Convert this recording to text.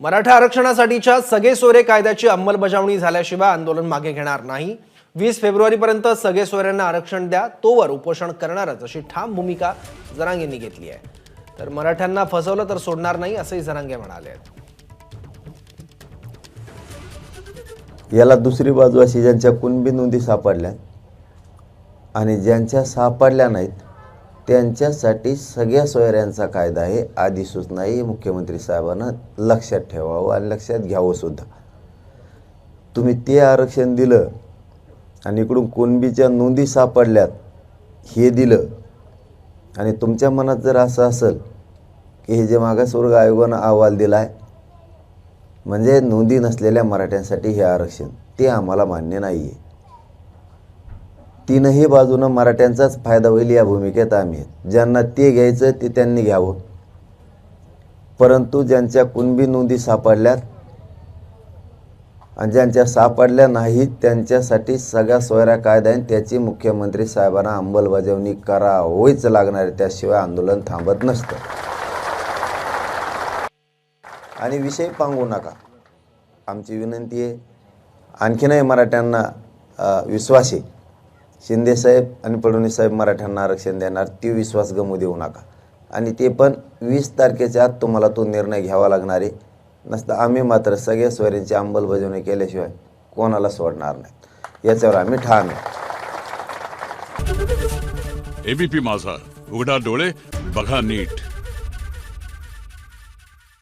मराठा आरक्षणासाठीच्या सगळे सोरे कायद्याची अंमलबजावणी झाल्याशिवाय आंदोलन मागे घेणार नाही. वीस फेब्रुवारीपर्यंत सगळे सोयऱ्यांना आरक्षण द्या तोवर उपोषण करणारच अशी ठाम भूमिका जरांगेंनी घेतली आहे. तर मराठ्यांना फसवलं तर सोडणार नाही असंही जरांगे म्हणाले आहेत. याला दुसरी बाजू अशी ज्यांच्या कुणबी नोंदी सापडल्या आणि ज्यांच्या सापडल्या नाहीत त्यांच्यासाठी सगळ्या सोयऱ्यांचा कायदा आहे आधी सूचनाही मुख्यमंत्री साहेबांना लक्षात ठेवावं आणि लक्षात घ्यावं सुद्धा. तुम्ही ते आरक्षण दिलं आणि इकडून कुणबीच्या नोंदी सापडल्यात हे दिलं आणि तुमच्या मनात जर असं असेल की हे जे मागासवर्ग आयोगानं अहवाल दिला आहे म्हणजे नोंदी नसलेल्या मराठ्यांसाठी हे आरक्षण ते आम्हाला मान्य नाही आहे तीनही बाजूनं मराठ्यांचाच फायदा होईल या भूमिकेत आम्ही आहेत. ज्यांना ते घ्यायचं ते त्यांनी घ्यावं. परंतु ज्यांच्या कुणबी नोंदी सापडल्यात आणि ज्यांच्या सापडल्या नाहीत त्यांच्यासाठी सगळ्या सोयऱ्या कायदा आहे त्याची मुख्यमंत्री साहेबांना अंमलबजावणी करावीच लागणार आहे. त्याशिवाय आंदोलन थांबत नसतं. आणि विषय पांगू नका. आमची विनंती आहे आणखीनही मराठ्यांना विश्वास आहे. शिंदेसाहेब आणि फडणवीस साहेब मराठ्यांना आरक्षण देणार ती विश्वास गमू देऊ नका. आणि ते पण वीस तारखेच्या आत तुम्हाला तो निर्णय घ्यावा लागणार आहे. नसतं आम्ही मात्र सगळ्या सोयऱ्यांची अंमलबजावणी केल्याशिवाय कोणाला सोडणार नाही. याच्यावर आम्ही ठाम आहे. एबीपी माझा. उघडा डोळे बघा नीट.